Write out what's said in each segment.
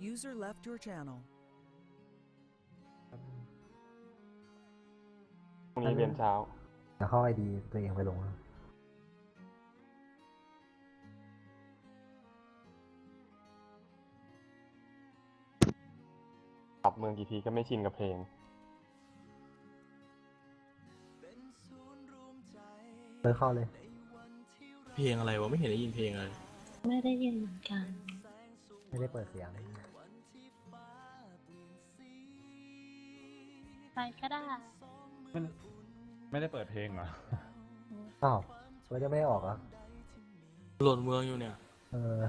User left your channel. พรุ่งนี้เรียนเช้าจะเข้าไอดีตัวเองไปลงนะปรับเมืองกี่ทีก็ไม่ชินกับเพลง เลิกเข้าเลย เพลงอะไรวะไม่เห็นได้ยินเพลงอะไร ไม่ได้ยินเหมือนกัน ไม่ได้เปิดเสียง ไปก็ได้ไม่ไม่ได้เปิดเพลงเหรอ อ้าวเราจะไม่ได้ออกเหรอหล่นเมืองอยู่เนี่ย เออ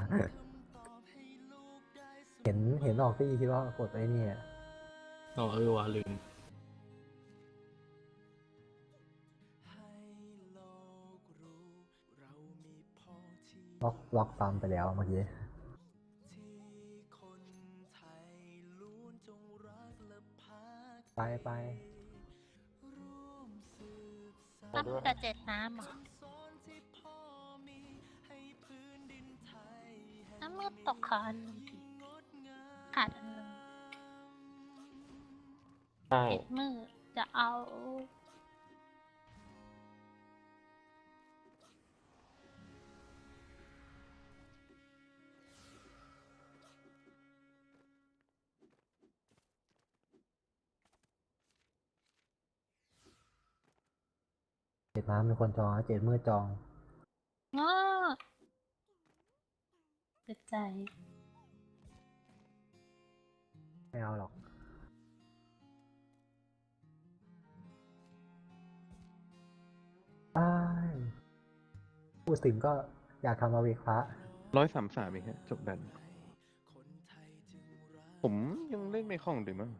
เห็นเห็นออกที่คิดว่ากดไอ้นี่อะอ๋อเออว่ะลืม ล็อกล็อกซ้ำไปแล้วเมื่อกี้ ไปไปตั้งแต่เจ็ดน้ำเหรอน้ำมืดตกขาอันหนึ่งดิขาดอันหนึ่งใช่เจ็ดมือจะเอา น้ำมีคนจองนะเจ็ดมือจองง้อเสียใจ ไม่เอาหรอก อ้ายพูดถึงก็อยากทำมาวิกพระร้อยสามสามเองฮะจบดัน ผมยังเล่นไม่คล่องเลยมั้ง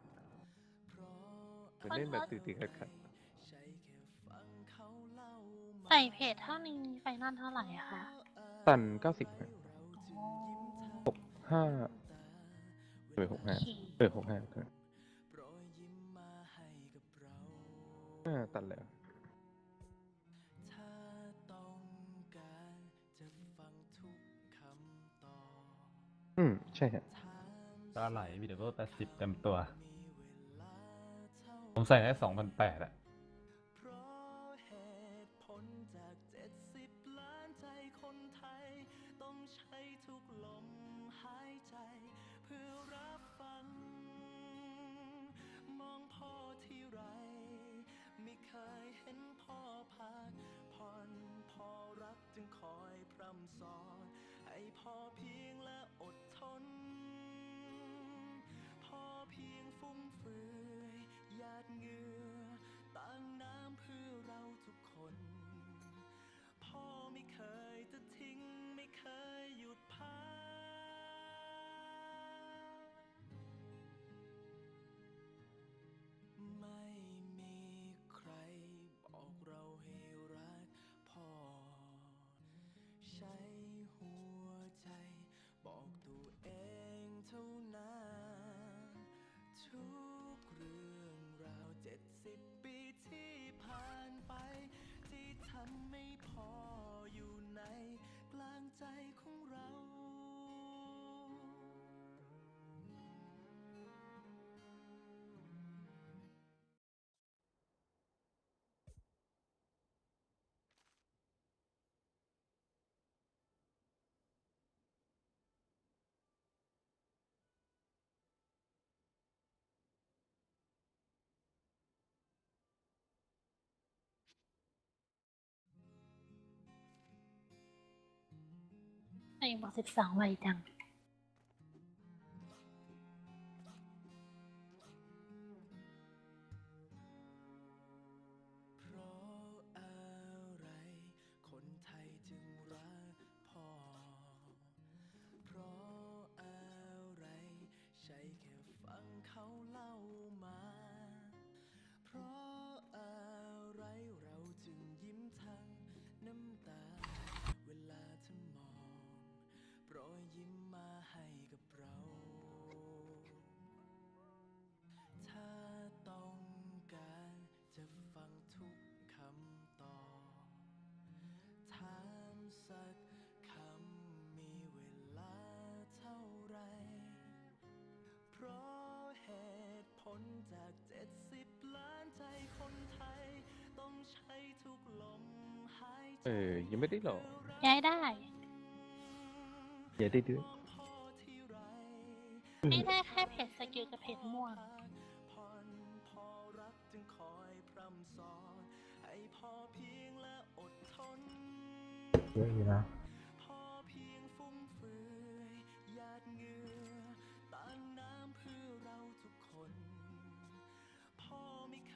ไปเล่นแบบติดติดขัดขัด ใส่เพจเท่านี้ไฟนั่นเท่าไหร่อะคะๆตันเก้าสิบอ๋อห้าเออหกโอห้าเคเออหกห้าห้าตันแล้วอืม ใช่ฮะตาไหลวิดีโอแปดสิบเต็มตัว ผมใส่ได้สองพันแปดอะ จาก 70 ล้านใจคนไทย ต้องใช้ทุกลมหายใจ เพื่อรับฟัง มองพ่อที่ไร ไม่เคยเห็นพ่อพักผ่อนพ่อรักจึงคอยพร่ำสอน ให้พ่อเพียงและอดทนพ่อเพียงฟุ่มเฟือยหยาดเงื่อ ไอ้บอกสิบสองไวจัง เพราะอะไร คนไทยจึงรักพ่อ เพราะอะไร ใช่แค่ฟังเขาเล่าักคำมีเวลาเท่าไร เพราะเหตุผลจากเจ็ดสิบล้านใจคนไทย ต้องใช้ทุกลมหายเออ ยังไม่ได้หรอกย้ายได้ อย่าได้ดื้อไม่ได้แค่เพจสกิลกับเพจม่วง เยอะอยู่นะพอเพียงฟุ่มเฟือยหยาดเหงื่อต่างน้ำเพื่อเราทุกคนพ่อไม่เค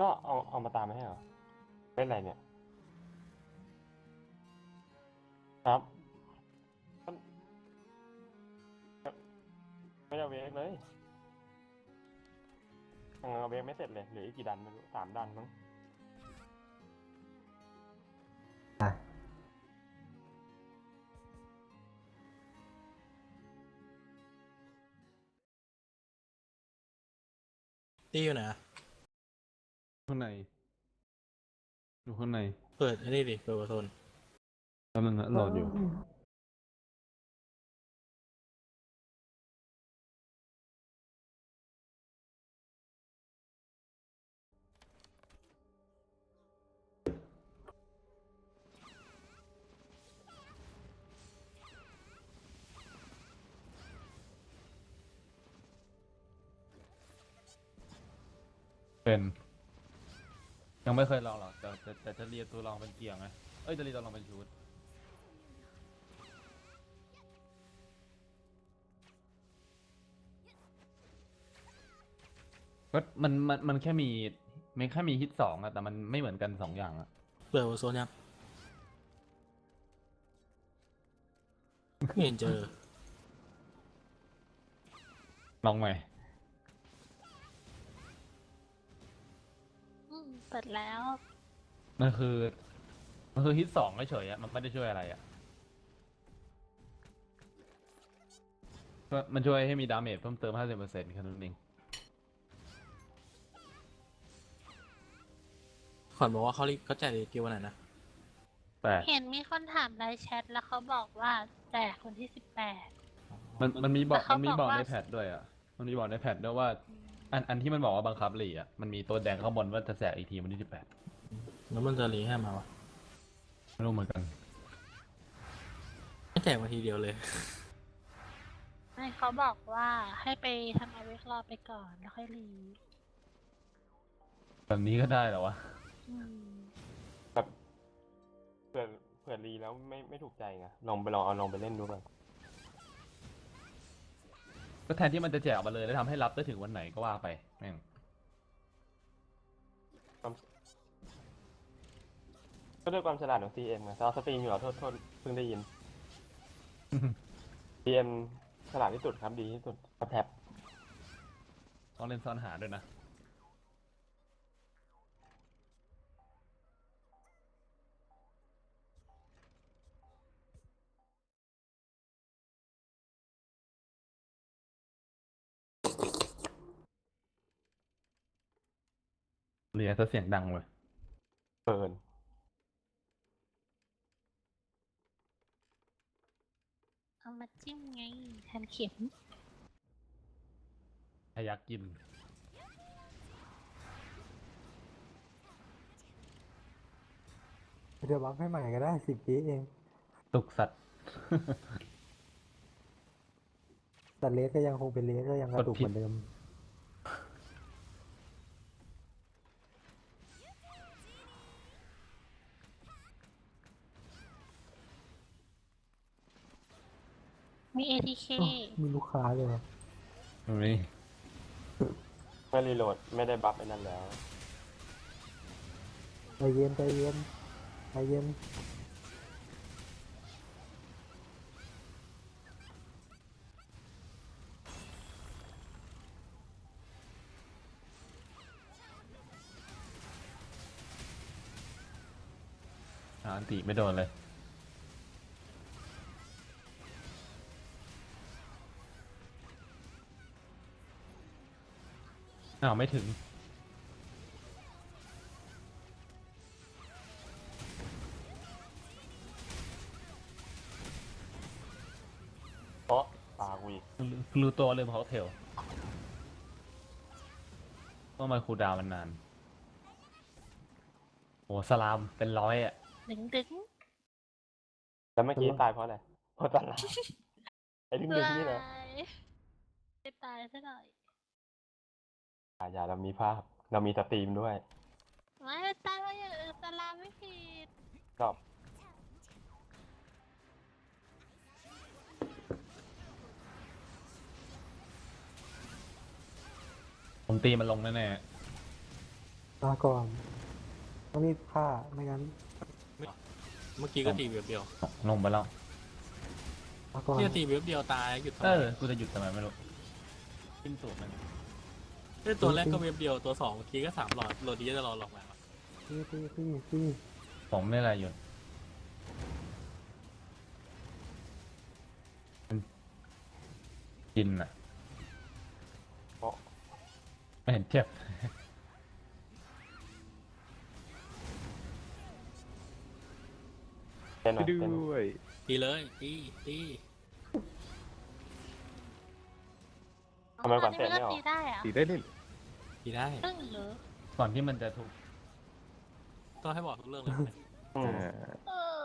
ก็เอาเอามาตามไม่ให้เหรอ เป็นอะไรเนี่ย ครับ ไม่ได้เอาเวกเลยยังเอาเวกไม่เสร็จเลยเหลืออีกกี่ดันไม่รู้สามดันมั้ง ตีอยู่ไหนอะข้างในอยู่ข้างในเปิดอันนี้ดิเปิดประตูกำลังนะรออยู่ เป็นยังไม่เคยลองหรอกแต่แต่แต่จะเรียนตัวลองเป็นเกียร์ไงเอ้ยจะเรียนตัวลองเป็นชุดก็มันมันมันแค่มีมันแค่มีฮิตสองอะแต่มันไม่เหมือนกันสองอย่างอะเปิดประตูยังไม่เห็นเจอลองใหม่ เปิดแล้ว มันคือ มันคือฮิตสองเฉยๆอะมันไม่ได้ช่วยอะไรอะก็มันช่วยให้มีดาเมจเพิ่มเติม 50%แค่นั้นเองขวัญบอกว่าเขารีเขาแจกรีกิววันไหนนะแต่เห็นมีคนถามในแชทแล้วเขาบอกว่าแจกคนที่สิบแปด มันมันมีบอกแต่เขามันมีบอกบอกว่า ในแพทด้วยอะมันมีบอกในแพทด้วยว่า อันอันที่มันบอกว่าบังคับหลีอะมันมีตัวแดงข้างบนว่าจะแจกอีกทีวันที่สิบแปดแล้วมันจะรีให้มาวะไม่รู้เหมือนกันไม่แจกมาทีเดียวเลย ไม่เขาบอกว่าให้ไปทำเอาเวกรอไปก่อนแล้วค่อยรีแบบนี้ก็ได้เหรอวะอืมแบบเผื่อเผื่อรีแล้วไม่ไม่ถูกใจไงลองไปลองเอาลองไปเล่นดูก่อน ก็แทนที่มันจะแจกมาเลยแล้วทำให้รับได้ถึงวันไหนก็ว่าไปแม่งก็ด้วยความฉลาดของ CM ไงเราสตรีมอยู่เหรอโทษโทษเพิ่งได้ยิน CM ฉลาดที่สุดครับดีที่สุดกับแท็บต้องเล่นซ่อนหาด้วยนะ เรียนซะเสียงดังเลยเปินเอามาจิ้มไงแทนเข็มพยักกิน เดี๋ยวบัฟให้ใหม่ก็ได้สิบปีเอง ตุกสัตว์แต่เลสก็ยังคงเป็นเลสก็ยังกระตุกกดผิเหดมือนเดิม มี ATK มีลูกค้าเลยเหรอเฮ้ยเมื่อรีโหลดไม่ได้บัฟไอ้นั่นแล้ว ใจเย็นใจเย็นใจเย็นอันตีไม่โดนเลย อ้าวไม่ถึง เพราะตากูอีกรู้ตัวลืมเขาเทลว่ามันคูลดาวน์มันนานโอ้สลามเป็นร้อยอะ ดึงดึงแล้วเมื่อกี้ตายเพราะอะไรเพราะตลาดไอ้ดึงดึงนี่นะไม่ตายซะหน่อย อย่าอย่าเรามีภาพ เรามีสตรีมด้วย ไม่ตายเพราะอย่างอื่นสลามไม่ผิดก็ ผมตีมันลงแน่มาก่อนต้องรีบฆ่าไม่งั้นเมื่อกี้ก็ตีเว็บเดียวๆลงไปแล้วมาก่อน ที่ตีเว็บเดียวตายหยุดทำเอไมอ กูจะหยุดทำไมไม่รู้ขึ้นสูตรมัน เอ้ยตัวแรกก็เว็บเดียวตัวสองเมื่อกี้ก็สามหลอดโหลดนี้จะรอหลอกมาตีตีตีตีผมไม่อะไรหยุดมันกินอะเพราะ ไม่เห็นเจ็บเป็นหไปน่อยด้เป็นหน่อยวย ตีเลยตีตีทำไมก่อนตเตะไม่ออกตีได้อะตีได้เล่น ตีได้ตึ้งหรือก่อนที่มันจะถูกต้องให้บอกทุกเรื่องเลยไหมอืมอ่าเออ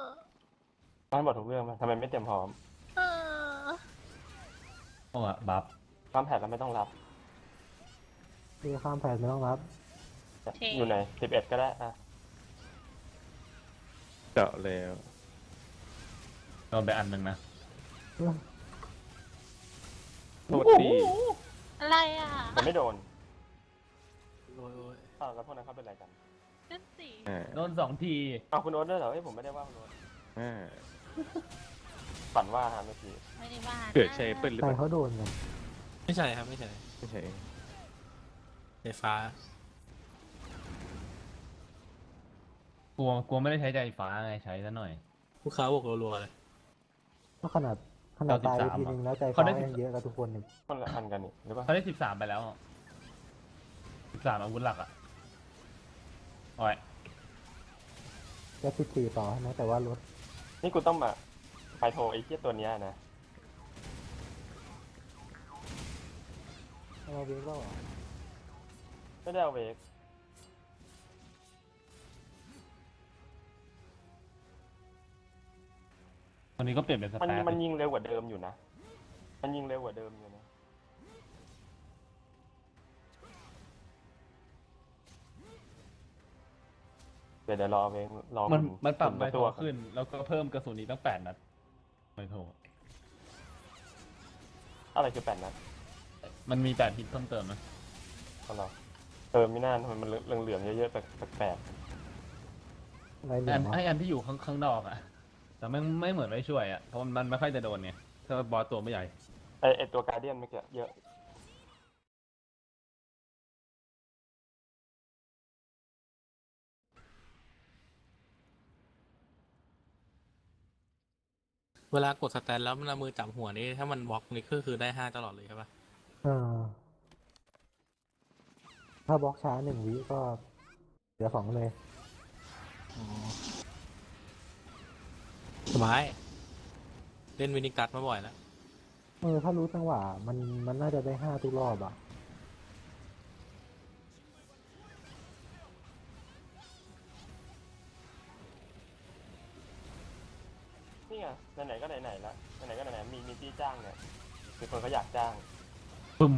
ต้องบอกทุกเรื่องไหมทำไมไม่เตรียมพร้อมเออโอ้อะบัฟตามแผนแล้วไม่ต้องรับตีข้ามแผ่นไม่ต้องรับ อยู่ไหนสิบเอ็ดก็ได้อะเจาะแล้วโดนไปอันหนึ่งนะโทษทีอะไรอะแต่ไม่โดนโอ้ยโอ้ยอ้าวแล้วพวกนั้นเขาเป็นอะไรกันนั่นสิอ่าโดนสองที อ้าวคุณโอ๊ตด้วยเหรอเฮ้ยผมไม่ได้ว่าคุณโอ๊ตอ่าฝันว่าฮะเมื่อกี้ไม่ได้ว่าเกิดใช้เปิ้ลหรือใครเปล่าเขาโดนกันไม่ใช่ครับไม่ใช่ไม่ใช่ไฟฟ้ากลัวกลัวไม่ได้ใช้ใจฟ้าไงใช้ซะหน่อย ลูกค้าบอกรัวๆเลยก็ขนาดขนาดตายไป93ทีนึงแล้วใจเขาฟ้าได้ ยังเยอะกับทุกคนนี่คนละอันกันนี่หรือเปล่าเขาได้สิบสามไปแล้ว สิบสามอาวุธหลักอะโอ้ยจะสิบสี่ต่อใช่ไหมแต่ว่ารถนี่กูต้องมาไปโทรไอ้เหี้ยตัวเนี้ยนะเอามาเวฟก็เหรอไม่ได้เอาเวกวันนี้ก็เปลี่ยนเป็นสมันแตทมันยิงเร็วกว่าเดิมอยู่นะ มันยิงเร็วกว่าเดิมอยู่นะ ดี๋ยวเดี๋ยวรอเวงรอมันหมันปรับหไปตัตัววขึ้น แล้วก็เพิ่มกระสุนอีกตั้งแปดนัดไม่โทษอะไรคือแปดนัดมันมีแปดฮิตเพิ่มเติมนะเอาเหรอเออไม่น่าทำไมมันเหลืองๆเยอะๆแปลกอะไรเหลือัอนงไอวะอันที่อยู่ข้างข้างนอกอะ แต่ไม่ไม่เหมือนไม่ช่วยอะเพราะมันไม่ค่อยจะโดนไงถ้าบอสตัวไม่ใหญ่ๆไอไอตัวการเดียนเมื่อกี้เยอะ เวลากดสแตนแล้วมันเอามือจับหัวนี่ถ้ามันบล็อกนี่ก็คือได้ห้าตลอดเลยใช่ปะเออถ้าบล็อกช้าหนึ่งวิก็เหลือสองเลยอ๋อสบายเล่นวินิกัดมาบ่อยแล้ว เออถ้ารู้จังหวะมันมันน่าจะได้ห้าทุกรอบอะ คือคนเขาอยากจ้างปึ้ม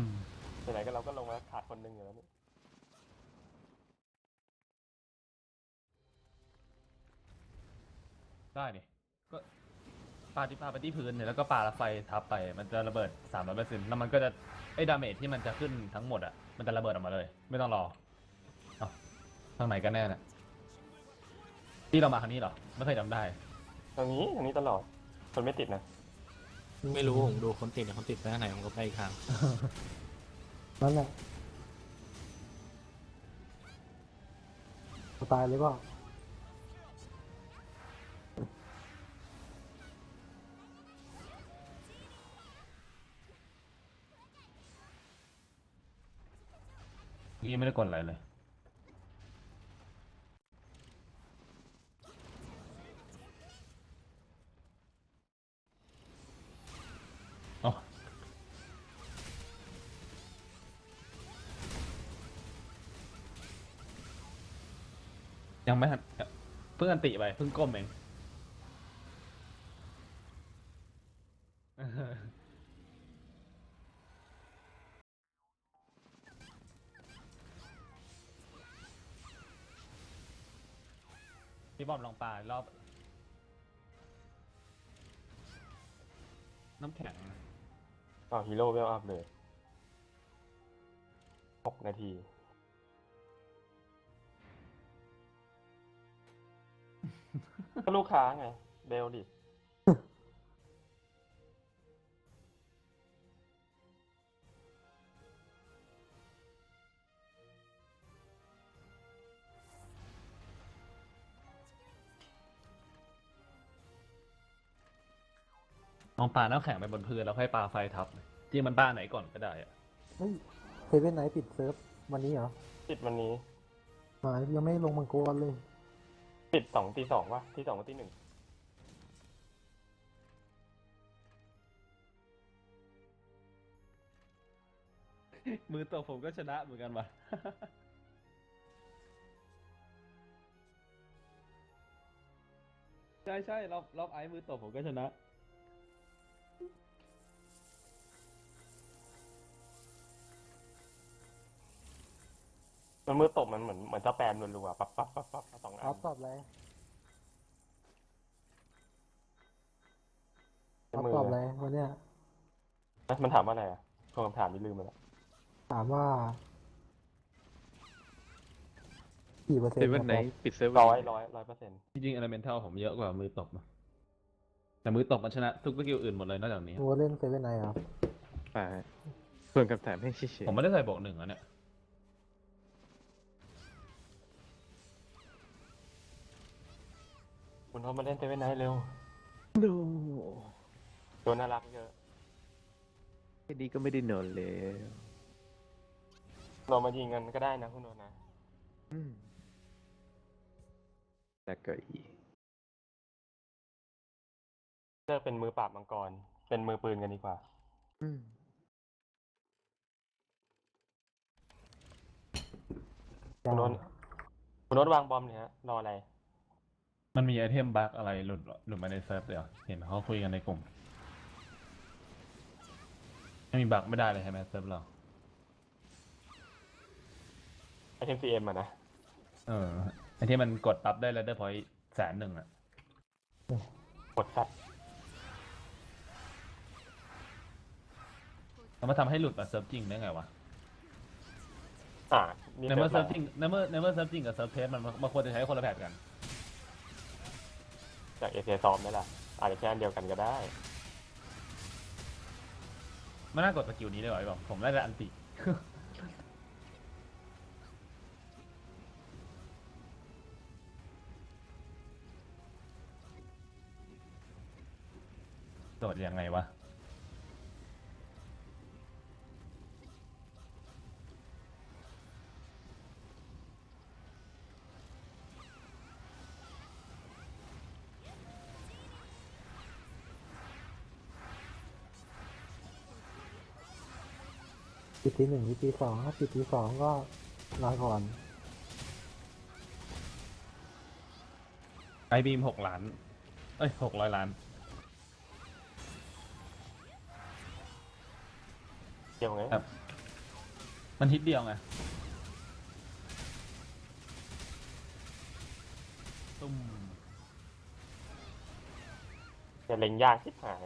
ไหนๆก็เราก็ลงมาขาดคนหนึ่งอยู่แล้วนี่ได้นี่ก็ปาที่ปาไปที่พื้นเนี่ยแล้วก็ปาไฟทับไปมันจะระเบิดสามร้อยเปอร์เซ็นต์แล้วมันก็จะไอ้ดาเมจที่มันจะขึ้นทั้งหมดอะมันจะระเบิดออกมาเลย ไม่ต้องรอเอาทางไหนกันแน่น่ะที่เรามาครั้งนี้เหรอไม่เคยจำได้ ตรงนี้ตรงนี้ตลอด คนไม่ติดนะ ไม่รู้ผมดูคนติดคนติดไปทางไหนผมก็ไปอีกทางนั่นแหละจะตายเลยเปล่ายังไม่ได้กดอะไรเลย ยังไม่ทันเพิ่งอันติไปเพิ่งก้มเองพี่บอมลองปลารอบ น้ำแข็งต่อฮีโร่เวลอัพเลยหกนาที ก็ลูกค้าไง เบลดิ ลองปลาน้ำแข็งไปบนพื้นแล้วค่อยปลาไฟทับจริงมันบ้านไหนก่อนก็ได้อะเฮ้ยเซเว่นไนท์ปิดเซิร์ฟวันนี้เหรอปิดวันนี้ หมายยังไม่ลงมังกรเลย ปิดสองตีสองวะตีสองกับตีหนึ่งมือตกผมก็ชนะเหมือนกันว่ะ ใช่ใช่รอบรอบไอ้มือตกผมก็ชนะ มันมือตบมันเหมือนเหมือนจะแปมรัวๆปั๊บปั๊บปั๊บปั๊บสองออัอนฟตอบอะไรเป็อนอฟมือ ตอบเลอะไรยวันเนี้ยเอ๊ะมันถามว่าอะไรอะคำถามนี้ลืมไปแล้วถามว่ากี่เปอร์เซ็นเซต์เว่นไหนครับปิดเซเว่นร้อยร้อยร้อยเปอร์เซ็นต์จริงๆ elemental ผมเยอะกว่ามือตบนะแต่มือตบมันชนะทุกสกิลอื่นหมดเลยนอกจากนี้โอ้เล่นเซเว่นไนท์เหรอป่าส่วนคำถามให้เฉยๆผมไม่ได้ใส่บวกหนึ่งอะเนี่ย คุณโทรมาเล่นเซเว่นไนท์เร็วโนตัวน่ารักเยอะ แค่นี้ก็ไม่ได้นอนเลยเรามายิงกันก็ได้นะคุณโนนะอืมแล้วก็อีกเลิกเป็นมือปราบมังกร เป็นมือปืนกันดีกว่า อืมคุณโน้ตคุณโน้ตวางบอมเนี่ยฮะรออะไร มันมีไอเทมบั๊กอะไรหลุดหลุดมาในเซิร์ฟเดี๋ยวเห็นเขาคุยกันในกลุ่มไม่มีบั๊กไม่ได้เลยใช่ไหมเซิร์ฟเราไอเทมซีเอ็มอะนะ เออไอที่มันกดปั๊บได้แล้วได้พอยแสนหนึ่งอะกดสัตว์แล้วมาทำให้หลุดมาเซิร์ฟจริงได้ไงวะอ่านี่ในเมื่อเซิเซิร์ร์ฟฟจริงในเมื่อในเมื่อเซิร์ฟจริงกับเซิร์ฟเทสมันมันควรจะใช้คนละแพทกัน จากเอเซซอมนี่แหละอาจจะแค่อันเดียวกันก็ได้ไม่น่ากดสกิลนี้เลยเหรอไอ้บอกผมน่าจะอันติ โดดยังไงวะ ปิดทีหนึ่งปิดทีสองถ้าปิดทีสองก็รอก่อน ไอบีมหกล้าน เอ้ยหกร้อยล้าน เกี่ยวไงครับ มันฮิตเดียวไง ตุ้ม จะเล็งยากชิบหาย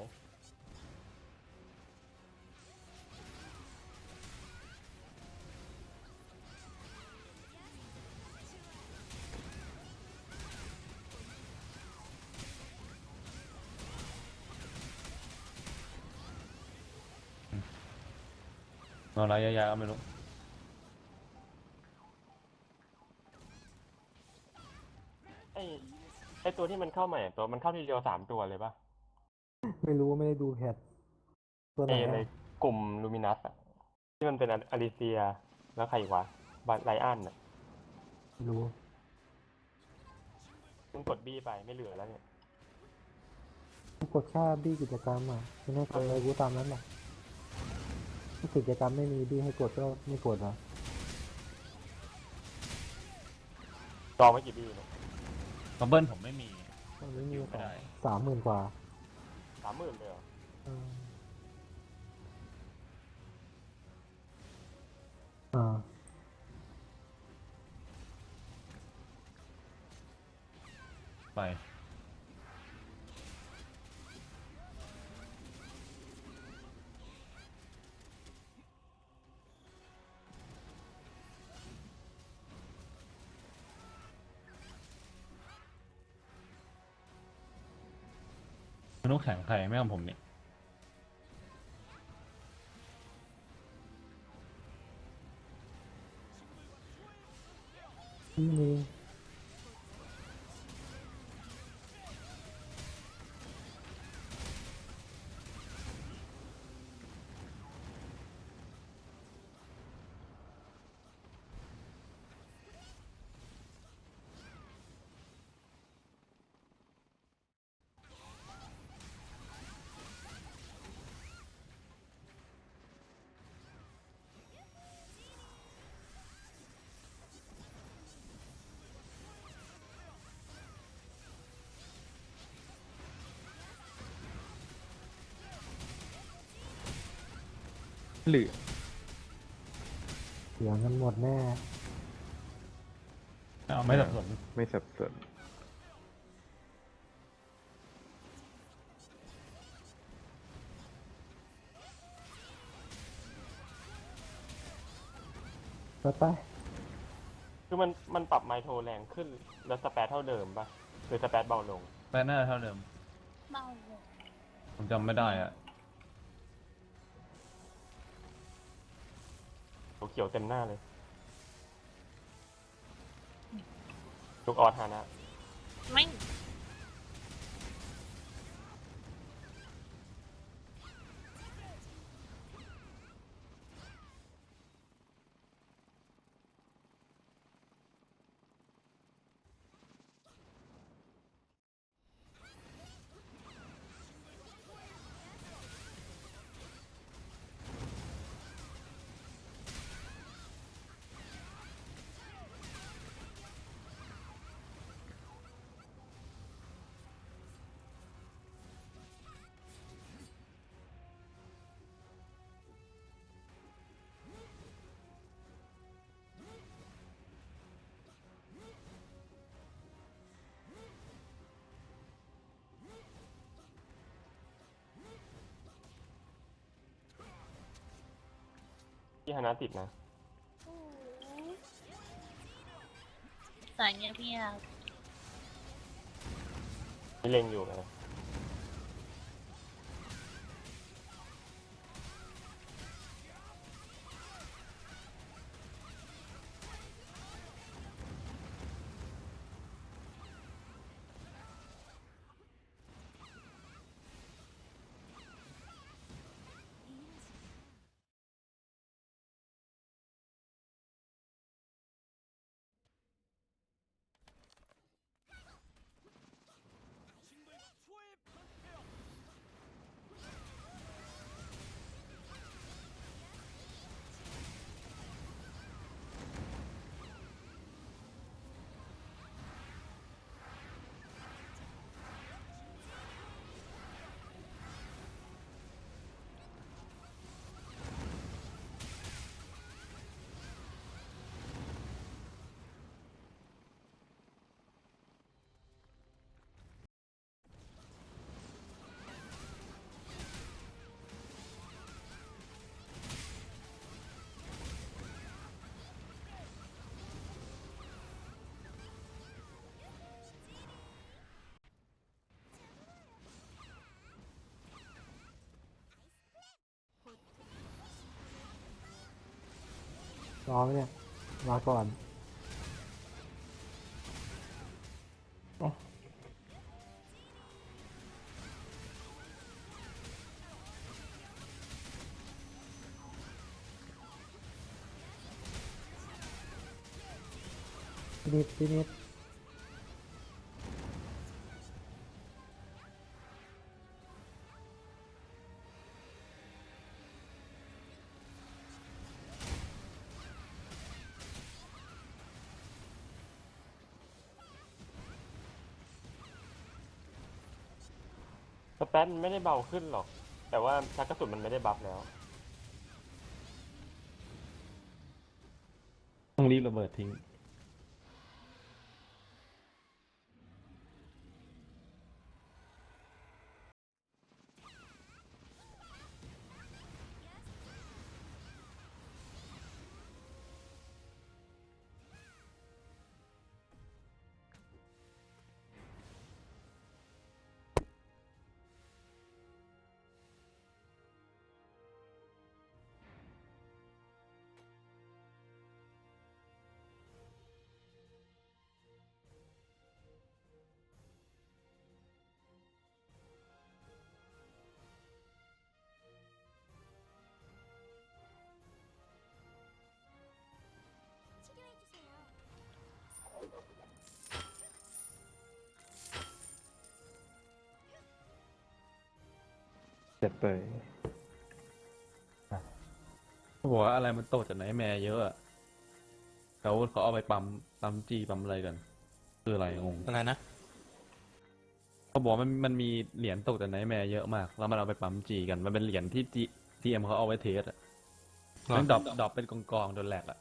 อะไรยาๆก็ไม่รู้ไอไอตัวที่มันเข้าใหม่ตัวมันเข้าทีเดียวสามตัวเลยปะไม่รู้ไม่ได้ดูแพทตัวไหไอนในอะกลุ่มลูมินัสอะที่มันเป็นอลิเซีย แล้วใครอีกวะบัตไลอันน่ะไม่รู้เพิ่งกดบี้ไปไม่เหลือแล้วเนี่ย กดแค่บี้กิจกรรมอะไม่ให้กดเลยกูตามนั้นแหละ กิจกรรมไม่มีบี้ให้กดก็ไม่กดอะจองไว้กี่บี้เนี่ยบับเบิ้ลผมไม่มี มันไม่มีอยู่ไม่ได้สามหมื่นกว่าสามหมื่นเลยเหรออืมอ่าไป ต้องแข่งใครไม่เอาผมเนี่ย หรือเสียเงินหมดแน่ เอาไม่สับสนไม่สับสนไปไปคือมันมันปรับไมโทรแรงขึ้น แล้วสเปซเท่าเดิมปะหรือสเปซเบาลงไปหน้าเท่าเดิม เบาลงผมจำไม่ได้อะ ขียวเต็มหน้าเลยลูกออสฮานะ ไม่ ที่ฮานะติดนะ สายเงียบเงียบนี่เล็งอยู่นะ รอไหมเนี่ยมาก่อนพี่นิดพี่นิด มันไม่ได้เบาขึ้นหรอก แต่ว่าชักกระสุนมันไม่ได้บัฟแล้ว ต้องรีบระเบิดทิ้ง จ็บไปเขาบอกว่าอะไรมันโตจากไหนแม่เยอะอะเขาเขาเอาไปปั๊มปั๊มจีปั๊มอะไรกัน คืออะไรงงอะไรนะ เขาบอกมันมันมีเหรียญตกจากไหนแม่เยอะมาก แล้วมันเอาไปปั๊มจีกัน มันเป็นเหรียญที่จีทีเอ็มเขาเอาไว้เทสอะมันดรอปดรอปเป็นกองกองโดนแหลกอะ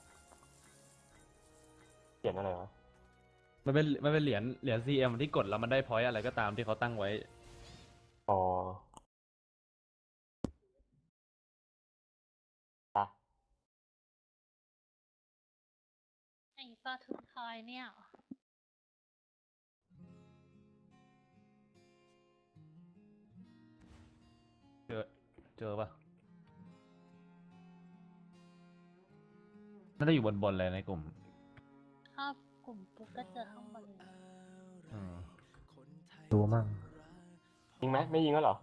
เขียนอะไรวะมันเป็นมันเป็นเหรียญเหรียญซีเอ็มที่กดแล้วมันได้พอยต์อะไรก็ตามที่เขาตั้งไว้ ไอ้ฟอทุนคอยเนี่ยเหรอเจอเจอปะน่าจะอยู่บนบนๆเลยในกลุ่มเข้ากลุ่มปุ๊บก็เจอข้างบนเลย อืมดูมั่งยิงไหมไม่ยิงก็เหรอ